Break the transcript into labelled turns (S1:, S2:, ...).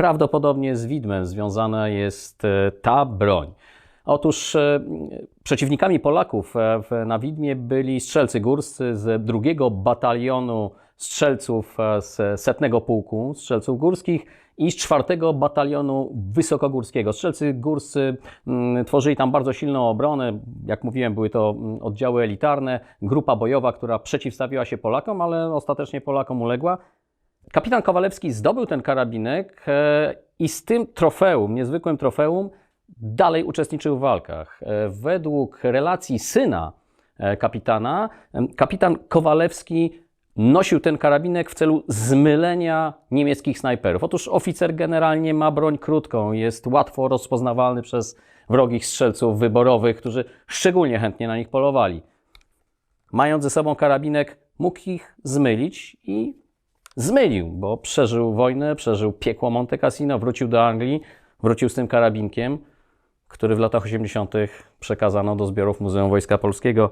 S1: prawdopodobnie z widmem związana jest e, ta broń. Otóż e, przeciwnikami Polaków e, na Widmie byli strzelcy górscy z drugiego batalionu strzelców z setnego pułku strzelców górskich i z czwartego batalionu wysokogórskiego. Strzelcy górscy mm, tworzyli tam bardzo silną obronę. Jak mówiłem, były to mm, oddziały elitarne, grupa bojowa, która przeciwstawiła się Polakom, ale ostatecznie Polakom uległa. Kapitan Kowalewski zdobył ten karabinek e, i z tym trofeum, niezwykłym trofeum, dalej uczestniczył w walkach. E, Według relacji syna e, kapitana, kapitan Kowalewski nosił ten karabinek w celu zmylenia niemieckich snajperów. Otóż oficer generalnie ma broń krótką, jest łatwo rozpoznawalny przez wrogich strzelców wyborowych, którzy szczególnie chętnie na nich polowali. Mając ze sobą karabinek, mógł ich zmylić i zmylił, bo przeżył wojnę, przeżył piekło Monte Cassino, wrócił do Anglii, wrócił z tym karabinkiem, który w latach 80. przekazano do zbiorów Muzeum Wojska Polskiego.